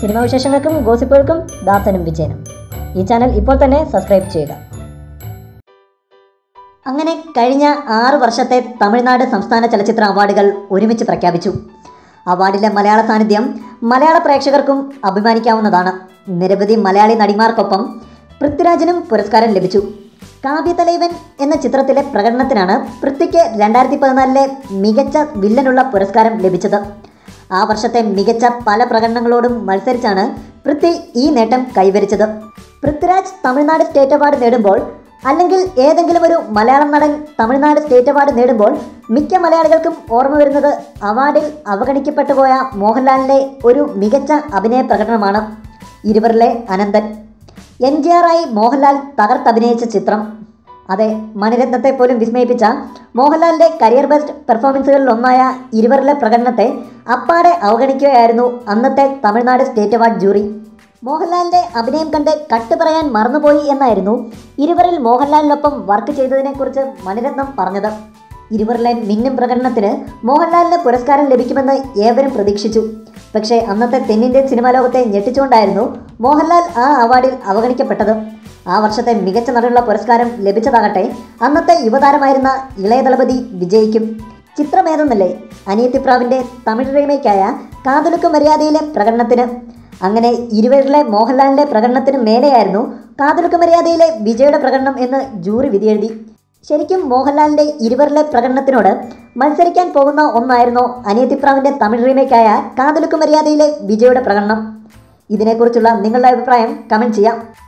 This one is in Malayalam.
സിനിമാ വിശേഷങ്ങൾക്കും ഗോസിപ്പുകൾക്കും ദാസനും വിജയനും. ഈ ചാനൽ ഇപ്പോൾ തന്നെ സബ്സ്ക്രൈബ് ചെയ്യുക. അങ്ങനെ കഴിഞ്ഞ ആറ് വർഷത്തെ തമിഴ്നാട് സംസ്ഥാന ചലച്ചിത്ര അവാർഡുകൾ ഒരുമിച്ച് പ്രഖ്യാപിച്ചു. അവാർഡിലെ മലയാള സാന്നിധ്യം മലയാള പ്രേക്ഷകർക്കും അഭിമാനിക്കാവുന്നതാണ്. നിരവധി മലയാളി നടിമാർക്കൊപ്പം പൃഥ്വിരാജിനും പുരസ്കാരം ലഭിച്ചു. കാവ്യതലൈവൻ എന്ന ചിത്രത്തിലെ പ്രകടനത്തിനാണ് പൃഥ്വിക്ക് രണ്ടായിരത്തി പതിനാലിലെ മികച്ച വില്ലനുള്ള പുരസ്കാരം ലഭിച്ചത്. ആ വർഷത്തെ മികച്ച പല പ്രകടനങ്ങളോടും മത്സരിച്ചാണ് പൃഥ്വി ഈ നേട്ടം കൈവരിച്ചത്. പൃഥ്വിരാജ് തമിഴ്നാട് സ്റ്റേറ്റ് അവാർഡ് നേടുമ്പോൾ അല്ലെങ്കിൽ ഏതെങ്കിലും ഒരു മലയാളം നടൻ തമിഴ്നാട് സ്റ്റേറ്റ് അവാർഡ് നേടുമ്പോൾ മിക്ക മലയാളികൾക്കും ഓർമ്മ വരുന്നത് അവാർഡിൽ അവഗണിക്കപ്പെട്ടു പോയ മോഹൻലാലിന്റെ ഒരു മികച്ച അഭിനയ പ്രകടനമാണ് ഇരുവരിലെ അനന്തൻ. എൻ ജി ആറായി മോഹൻലാൽ തകർത്തഭിനയിച്ച ചിത്രം. അതെ മണിരത്നത്തെ പോലും വിസ്മയിപ്പിച്ച മോഹൻലാലിന്റെ കരിയർ ബെസ്റ്റ് പെർഫോമൻസുകളിൽ ഒന്നായ ഇരുവരിലെ പ്രകടനത്തെ അപ്പാടെ അവഗണിക്കുകയായിരുന്നു അന്നത്തെ തമിഴ്നാട് സ്റ്റേറ്റ് അവാർഡ് ജൂറി. മോഹൻലാലിന്റെ അഭിനയം കണ്ട് കട്ട് പറയാൻ മറന്നുപോയി എന്നായിരുന്നു ഇരുവരിൽ മോഹൻലാലിനൊപ്പം വർക്ക് ചെയ്തതിനെക്കുറിച്ച് മണിരത്നം പറഞ്ഞത്. ഇരുവരിലെ മിന്നും പ്രകടനത്തിന് മോഹൻലാലിന് പുരസ്കാരം ലഭിക്കുമെന്ന് ഏവരും പ്രതീക്ഷിച്ചു. പക്ഷേ അന്നത്തെ തെന്നിന്ത്യൻ സിനിമാ ലോകത്തെ ഞെട്ടിച്ചുകൊണ്ടായിരുന്നു മോഹൻലാൽ ആ അവാർഡിൽ അവഗണിക്കപ്പെട്ടത്. ആ വർഷത്തെ മികച്ച നടനുള്ള പുരസ്കാരം ലഭിച്ചതാകട്ടെ അന്നത്തെ യുവതാരമായിരുന്ന ഇളയ ദളപതി വിജയിക്കും. ചിത്രമേതെന്നല്ലേ? അനിയത്തിപ്രാവിന്റെ തമിഴ് റീമേക്കായ കാതലുക്ക് മര്യാദയിലെ പ്രകടനത്തിന്. അങ്ങനെ ഇരുവരിലെ മോഹൻലാലിന്റെ പ്രകടനത്തിന് മേലെയായിരുന്നു കാതലുക്ക് മര്യാദയിലെ വിജയുടെ പ്രകടനം എന്ന് ജൂറി വിധിയെഴുതി. ശരിക്കും മോഹൻലാലിന്റെ ഇരുവരിലെ പ്രകടനത്തിനോട് മത്സരിക്കാൻ പോകുന്ന ഒന്നായിരുന്നു അനിയത്തിപ്രാവിന്റെ തമിഴ് റീമേക്കായ കാതലുക്ക് മര്യാദയിലെ വിജയുടെ പ്രകടനം. ഇതിനെക്കുറിച്ചുള്ള നിങ്ങളുടെ അഭിപ്രായം കമന്റ് ചെയ്യാം.